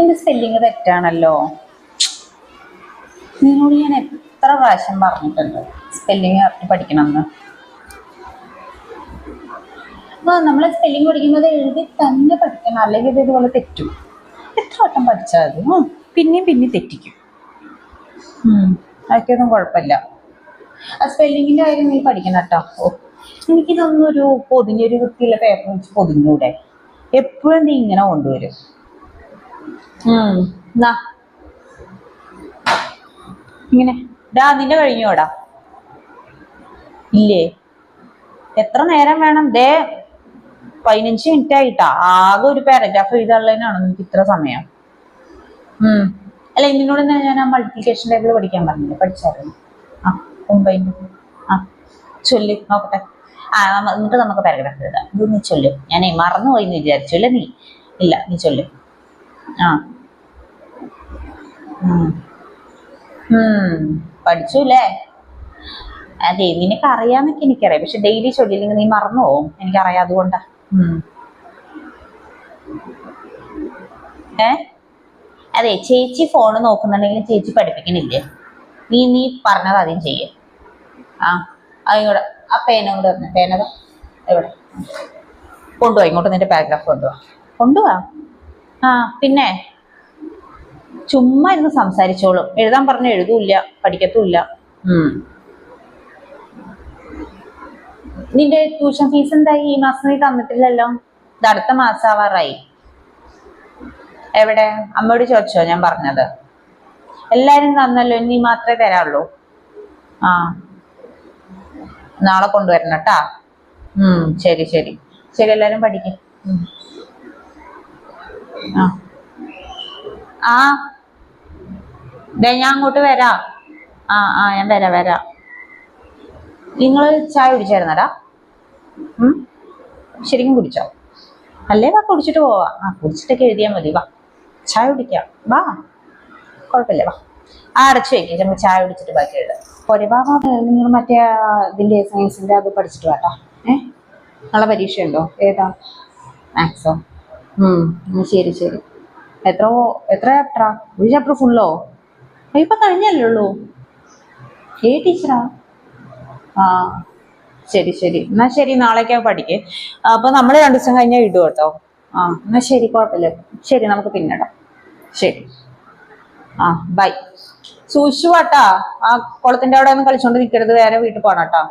എന്റെ സ്പെല്ലിങ് തെറ്റാണല്ലോ. നിന്നോട് ഞാൻ എത്ര പ്രാവശ്യം പറഞ്ഞിട്ടുണ്ട് സ്പെല്ലിങ് കറക്റ്റ് പഠിക്കണമെന്ന്. ആ നമ്മൾ സ്പെല്ലിങ് പഠിക്കുന്നത് എഴുതി തന്നെ പഠിക്കണം. അല്ലെങ്കിൽ ഇത് ഇതുപോലെ തെറ്റും. എത്ര വട്ടം പഠിച്ചാൽ മതി പിന്നെയും പിന്നെയും തെറ്റിക്കും. അതൊക്കെയൊന്നും കുഴപ്പമില്ല. ആ സ്പെല്ലിങ്ങിന്റെ കാര്യം നീ പഠിക്കണം കേട്ടോ. ഓ എനിക്കിതൊന്നും ഒരു പൊതിഞ്ഞൊരു വൃത്തിയുള്ള പേപ്പർ വെച്ച് പൊതിഞ്ഞൂടെ. എപ്പോഴും നീ ഇങ്ങനെ കൊണ്ടുവരും. ഇങ്ങനെ. ഡാ നിന്റെ കഴിഞ്ഞോടാ ഇല്ലേ? എത്ര നേരം വേണം? ദേ പതിനഞ്ച് മിനിറ്റ് ആയിട്ടാ ആകെ ഒരു പാരഗ്രാഫ് എഴുതാനുള്ളതിനാണ് നിനക്ക് ഇത്ര സമയം. ഉം. അല്ല നിന്നോട് ഞാൻ ആ മൾട്ടിപ്ലിക്കേഷൻ ടേബിൾ പഠിക്കാൻ പറഞ്ഞില്ലേ? പഠിച്ചായിരുന്നു. ആ ഒമ്പതിന്റെ ആ ചൊല്ല് നോക്കട്ടെ. ആ എന്നിട്ട് നമുക്ക് പാരഗ്രാഫ് എഴുതാം. ഇത് നീ ചൊല്ലു. ഞാനേ മറന്നുപോയി എന്ന് വിചാരിച്ചു അല്ലേ നീ? ഇല്ല നീ ചൊല്ല്. ആ. ഉം. ഉം. പഠിച്ചു അല്ലേ അതെ നിനക്ക് അറിയാന്നൊക്കെ എനിക്കറിയാം. പക്ഷെ ഡെയിലി ചൊല്ലില്ലെങ്കിൽ നീ മറന്നു പോവും. എനിക്കറിയാം അതുകൊണ്ടാ. ഏ? അതെ ചേച്ചി ഫോൺ നോക്കുന്നുണ്ടെങ്കിൽ ചേച്ചി പഠിപ്പിക്കണില്ലേ? നീ നീ പറഞ്ഞത് ആദ്യം ചെയ്യേ. ആ അതിങ്ങോട്ട്. ആ പേന കൂടെ തന്നെ. പേനത എവിടെ? കൊണ്ടുപോവാ ഇങ്ങോട്ട് നിന്റെ പാരഗ്രാഫ് കൊണ്ടുപോവാ കൊണ്ടുപോവാ ആ പിന്നെ? ചുമ്മാ ഇരുന്ന് സംസാരിച്ചോളും. എഴുതാൻ പറഞ്ഞ എഴുതൂല്ല പഠിക്കത്തുമില്ല. നിന്റെ ട്യൂഷൻ ഫീസ് എന്തായി? ഈ മാസം നീ തന്നിട്ടില്ലല്ലോ. ഇത് അടുത്ത മാസം ആവാറായി. എവിടെ? അമ്മയോട് ചോദിച്ചോ ഞാൻ പറഞ്ഞത്. എല്ലാരും തന്നല്ലോ നീ മാത്രമേ തരാള്ളൂ ആ. നാളെ കൊണ്ടുവരണം കേട്ടാ. ഉം ശരി ശരി. ശരി എല്ലാരും പഠിക്കും. ആ. ദേ ഞാൻ അങ്ങോട്ട് വരാ. ആ ആ ഞാൻ വരാ വരാ. നിങ്ങൾ ചായ കുടിച്ചായിരുന്നടാ? ശരിക്കും കുടിച്ചോ? അല്ലേ വാ കുടിച്ചിട്ട് പോവാ. ആ കുടിച്ചിട്ടൊക്കെ എഴുതിയാൽ മതി. വാ ചായ കുടിക്കാം. വാ. കുഴപ്പമില്ല വാ. ആ അടച്ചു വെക്കാം. നമ്മൾ ചായ കുടിച്ചിട്ട് ബാക്കി എഴുതാം പോരെ വാ നിങ്ങൾ മറ്റേ ഇതിന്റെ സയൻസിന്റെ അത് പഠിച്ചിട്ട് വാട്ടാ ഏ? നാളെ പരീക്ഷയുണ്ടോ? ഏതാ? മാത്സോ ശരി ശരി. എത്ര എത്ര ചാപ്റ്ററാ ഒരു ചാപ്റ്റർ ഫുള്ളോ ഇപ്പൊ കഴിഞ്ഞല്ലേ ഉള്ളൂ? ഏ ടീച്ചറാ ആ? ശരി ശരി. എന്നാ ശരി നാളേക്കാ പഠിക്കേ. അപ്പൊ നമ്മൾ രണ്ടു ദിവസം കഴിഞ്ഞാൽ ഇടും കേട്ടോ. ആ എന്നാ ശരി കുഴപ്പമില്ല. ശരി നമുക്ക് പിന്നിടാം. ശരി. ആ ബൈ സൂക്ഷിച്ചു വാട്ടാ ആ കുളത്തിന്റെ അവിടെ ഒന്നും കളിച്ചോണ്ട് നിൽക്കരുത് വേറെ വീട്ടിൽ പോണം കേട്ടോ.